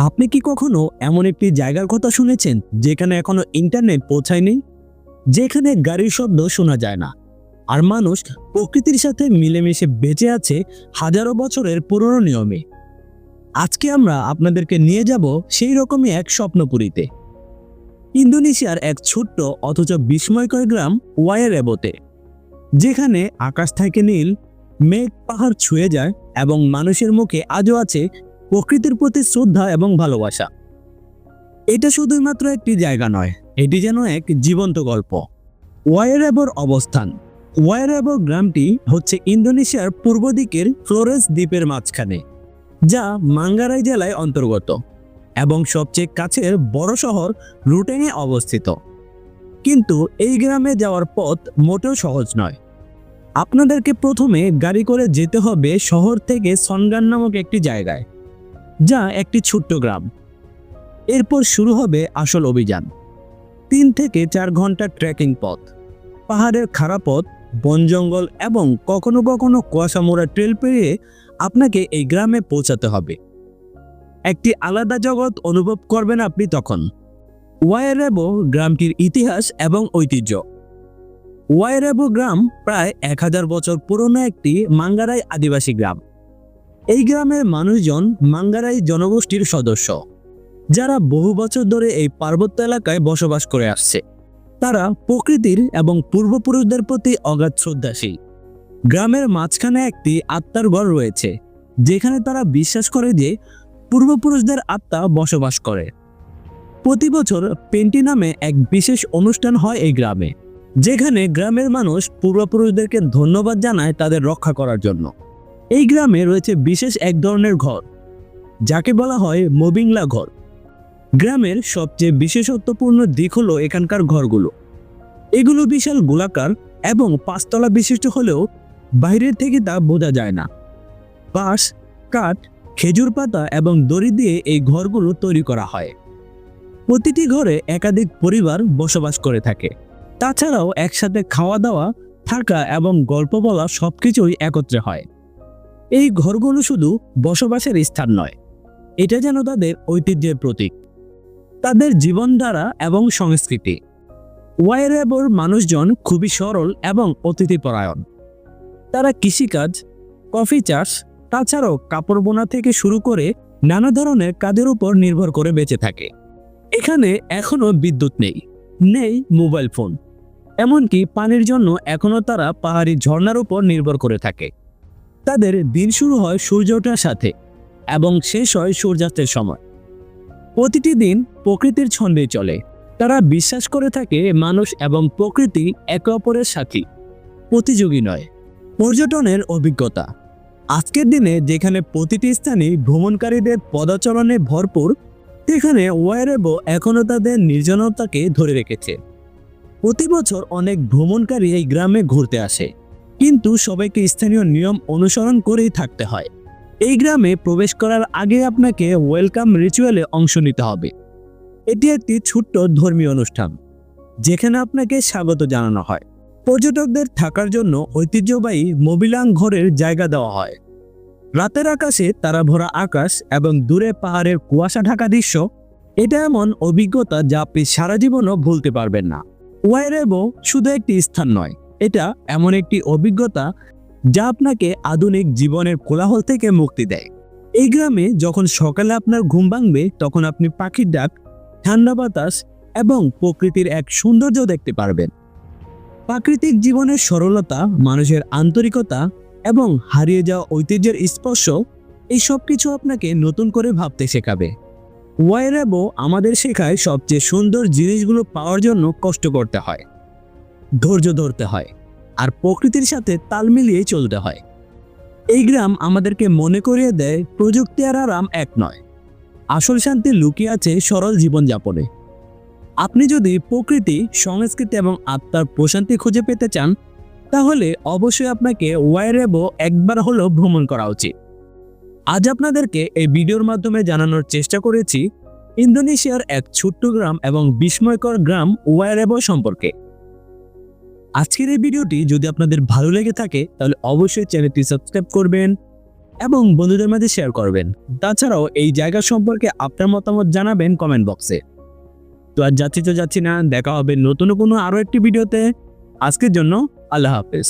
আপনি কি কখনো এমন একটি জায়গার কথা শুনেছেন যেখানে এখনও ইন্টারনেট পৌঁছায়নি? যেখানে গাড়ির শব্দ শোনা যায় না। আর মানুষ প্রকৃতির সাথে মিলেমিশে বেঁচে আছে হাজারো বছরের পুরনো নিয়মে। আজকে আমরা আপনাদেরকে নিয়ে যাব সেই রকমই এক স্বপ্নপুরীতে। ইন্দোনেশিয়ার এক ছোট্ট অথচ বিস্ময়কর গ্রাম ওয়াইরেবোতে যেখানে আকাশ থেকে নীল, মেঘ পাহাড় ছুঁয়ে যায় এবং মানুষের মুখে আজও আছে প্রকৃতির প্রতি শ্রদ্ধা এবং ভালোবাসা। এটা শুধুমাত্র একটি জায়গা নয়, এটি যেন এক জীবন্ত গল্প। ওয়াইরেবোর অবস্থান। ওয়াইরেবো গ্রামটি হচ্ছে ইন্দোনেশিয়ার পূর্ব দিকের ফ্লোরেন্স দ্বীপের মাঝখানে, যা মাঙ্গারাই জেলায় অন্তর্গত এবং সবচেয়ে কাছের বড় শহর রুটেনে অবস্থিত। কিন্তু এই গ্রামে যাওয়ার পথ মোটেও সহজ নয়। আপনাদেরকে প্রথমে গাড়ি করে যেতে হবে শহর থেকে সনগান নামক একটি জায়গায়। যা একটি ছোট্ট গ্রাম। এরপর শুরু হবে আসল অভিযান। তিন থেকে চার ঘণ্টা ট্রেকিং পথ। পাহাড়ের খারাপ পথ, বন জঙ্গল এবং কখনো কখনো কুয়াশা মোড়া ট্রেল পেরিয়ে আপনাকে এই গ্রামে পৌঁছাতে হবে। একটি আলাদা জগৎ অনুভব করবেন আপনি তখন। ওয়াইরেবো গ্রামটির ইতিহাস এবং ঐতিহ্য। ওয়াইরেবো গ্রাম প্রায় এক হাজার বছর পুরনো একটি মাঙ্গারাই আদিবাসী গ্রাম। এই গ্রামের মানুষজন মাঙ্গারাই জনগোষ্ঠীর সদস্য, যারা বহু বছর ধরে এই পার্বত্য এলাকায় বসবাস করে আসছে। তারা প্রকৃতির এবং পূর্বপুরুষদের প্রতি অগাধ শ্রদ্ধাশীল। গ্রামের মাঝখানে একটি আত্মার ঘর রয়েছে, যেখানে তারা বিশ্বাস করে যে পূর্বপুরুষদের আত্মা বসবাস করে। প্রতি বছর পেন্টি নামে এক বিশেষ অনুষ্ঠান হয় এই গ্রামে, যেখানে গ্রামের মানুষ পূর্বপুরুষদেরকে ধন্যবাদ জানায় তাদের রক্ষা করার জন্য। এই গ্রামে রয়েছে বিশেষ এক ধরনের ঘর, যাকে বলা হয় মোবিংলা ঘর। গ্রামের সবচেয়ে বিশেষত্বপূর্ণ দিক হলো এখানকার ঘরগুলো। এগুলো বিশাল গোলাকার এবং পাঁচতলা বিশিষ্ট হলেও বাইরের থেকে তা বোঝা যায় না। বাঁশ, কাঠ, খেজুর পাতা এবং দড়ি দিয়ে এই ঘরগুলো তৈরি করা হয়। প্রতিটি ঘরে একাধিক পরিবার বসবাস করে থাকে। তাছাড়াও একসাথে খাওয়া দাওয়া থাকা এবং গল্প বলা সবকিছুই একত্রে হয়। এই ঘরগুলো শুধু বসবাসের স্থান নয়, এটা যেন তাদের ঐতিহ্যের প্রতীক। তাদের জীবনধারা এবং সংস্কৃতি। ওয়াইরেবর মানুষজন খুবই সরল এবং অতিথিপরায়ণ। তারা কৃষিকাজ, কফি চাষ, তাছাড়াও কাপড় বোনা থেকে শুরু করে নানা ধরনের কাজের উপর নির্ভর করে বেঁচে থাকে। এখানে এখনও বিদ্যুৎ নেই নেই মোবাইল ফোন। এমনকি পানির জন্য এখনও তারা পাহাড়ি ঝর্ণার উপর নির্ভর করে থাকে। তাদের দিন শুরু হয় সূর্য ওঠার সাথে এবং শেষ হয় সূর্যাস্তের সময়। প্রতিটি দিন প্রকৃতির ছন্দে চলে। তারা বিশ্বাস করে থাকে মানুষ এবং প্রকৃতি একে অপরের সাথী, প্রতিযোগী নয়। পর্যটনের অভিজ্ঞতা। আজকের দিনে যেখানে প্রতিটি স্থানই ভ্রমণকারীদের পদাচরণে ভরপুর, সেখানে ওয়ারেবো এখনও তাদের নির্জনতাকে ধরে রেখেছে। প্রতি বছর অনেক ভ্রমণকারী এই গ্রামে ঘুরতে আসে। কিন্তু সবাইকে স্থানীয় নিয়ম অনুসরণ করেই থাকতে হয়। এই গ্রামে প্রবেশ করার আগে আপনাকে ওয়েলকাম রিচুয়ালে অংশ নিতে হবে। এটি একটি ছোট্ট ধর্মীয় অনুষ্ঠান, যেখানে আপনাকে স্বাগত জানানো হয়। পর্যটকদের থাকার জন্য ঐতিহ্যবাহী মোবিলাং ঘরের জায়গা দেওয়া হয়। রাতের আকাশে তারা ভরা আকাশ এবং দূরে পাহাড়ের কুয়াশা ঢাকা দৃশ্য, এটা এমন অভিজ্ঞতা যা আপনি সারা জীবনও ভুলতে পারবেন না। ওয়াইরেবো শুধু একটি স্থান নয় এটা এমন একটি অভিজ্ঞতা যা আপনাকে আধুনিক জীবনের কোলাহল থেকে মুক্তি দেয়। এই গ্রামে যখন সকালে আপনার ঘুম ভাঙবে, তখন আপনি পাখির ডাক, ঠান্ডা বাতাস এবং প্রকৃতির এক সৌন্দর্য দেখতে পারবেন। প্রাকৃতিক জীবনের সরলতা, মানুষের আন্তরিকতা এবং হারিয়ে যাওয়া ঐতিহ্যের স্পর্শ, এই সব কিছু আপনাকে নতুন করে ভাবতে শেখাবে। ওয়াইরাবো আমাদের শেখায় সবচেয়ে সুন্দর জিনিসগুলো পাওয়ার জন্য কষ্ট করতে হয়, ধৈর্য ধরতে হয়। আর প্রকৃতির সাথে তাল মিলিয়ে চলতে হয়। এই গ্রাম আমাদেরকে মনে করিয়ে দেয়, প্রযুক্তি আর আরাম এক নয়। আসল শান্তি লুকিয়ে আছে সরল জীবনযাপনে। আপনি যদি প্রকৃতি, সংস্কৃতি এবং আত্মার প্রশান্তি খুঁজে পেতে চান, তাহলে অবশ্যই আপনাকে ওয়াইরেবো একবার হলেও ভ্রমণ করা উচিত। আজ আপনাদেরকে এই ভিডিওর মাধ্যমে জানানোর চেষ্টা করেছি, ইন্দোনেশিয়ার এক ছোট্ট গ্রাম এবং বিস্ময়কর গ্রাম ওয়াইরেবো সম্পর্কে। আজকের এই ভিডিওটি যদি আপনাদের ভালো লেগে থাকে, তাহলে অবশ্যই চ্যানেলটি সাবস্ক্রাইব করবেন এবং বন্ধুদের মাঝে শেয়ার করবেন। তাছাড়াও এই জায়গা সম্পর্কে আপনার মতামত জানাবেন কমেন্ট বক্সে তো আর যাচ্ছি তো যাচ্ছি না, দেখা হবে নতুন কোনো আরও একটি ভিডিওতে। আজকের জন্য আল্লাহ হাফেজ।